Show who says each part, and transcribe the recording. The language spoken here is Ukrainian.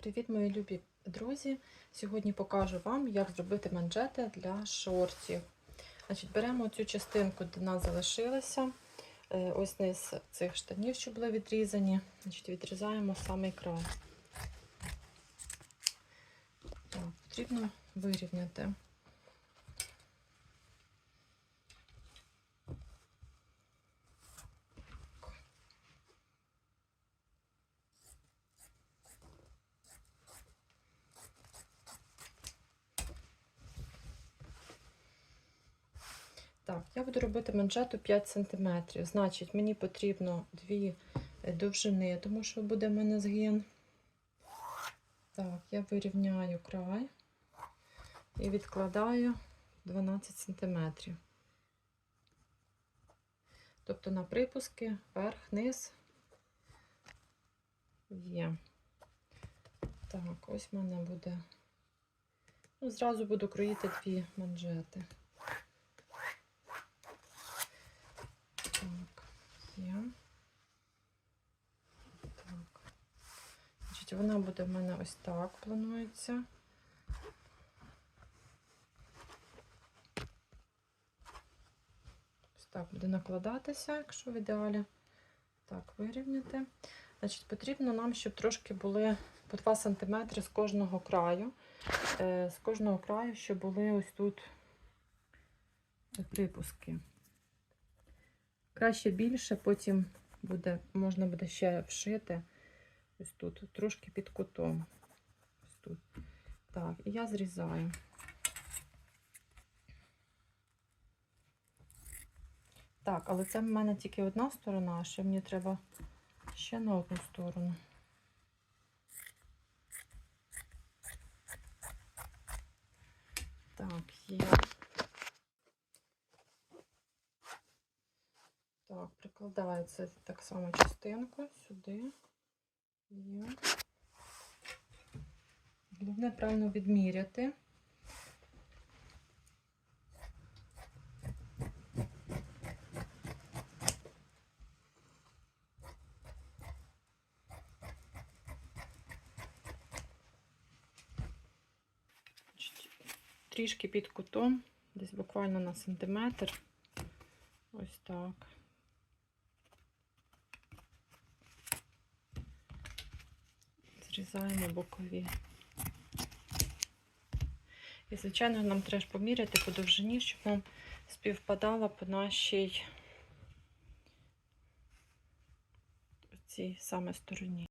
Speaker 1: Привіт, мої любі друзі! Сьогодні покажу вам, як зробити манжети для шортів. Значить, Беремо цю частинку, де нас залишилася. Е, Ось низ цих штанів, що були відрізані. Значить, Відрізаємо самий край. Так, Потрібно вирівняти. Так, я буду робити манжету 5 см. Значить, мені потрібно дві довжини, тому що буде в мене згин. Так, я вирівняю край і відкладаю 12 см. Тобто на припуски верх, низ є. Так, ось в мене буде. Ну, зразу буду кроїти дві манжети. Так, є. Так. Значить, вона буде в мене ось так планується. Ось так буде накладатися, якщо в ідеалі. Так, вирівняти. Значить, потрібно нам, щоб трошки були по 2 см з кожного краю. З кожного краю, щоб були ось тут припуски. Краще більше, потім буде, можна буде ще вшити ось тут, трошки під кутом. Ось тут. Так, і я зрізаю. Так, але це в мене тільки одна сторона, а ще мені треба ще на одну сторону. Так, є. Так, прикладається так само частинку сюди. Є. Головне правильно відміряти. Трішки під кутом, десь буквально на сантиметр. Ось так. Зрізаємо бокові. І, звичайно, нам треба поміряти по довжині, щоб нам співпадала по нашій цій саме стороні.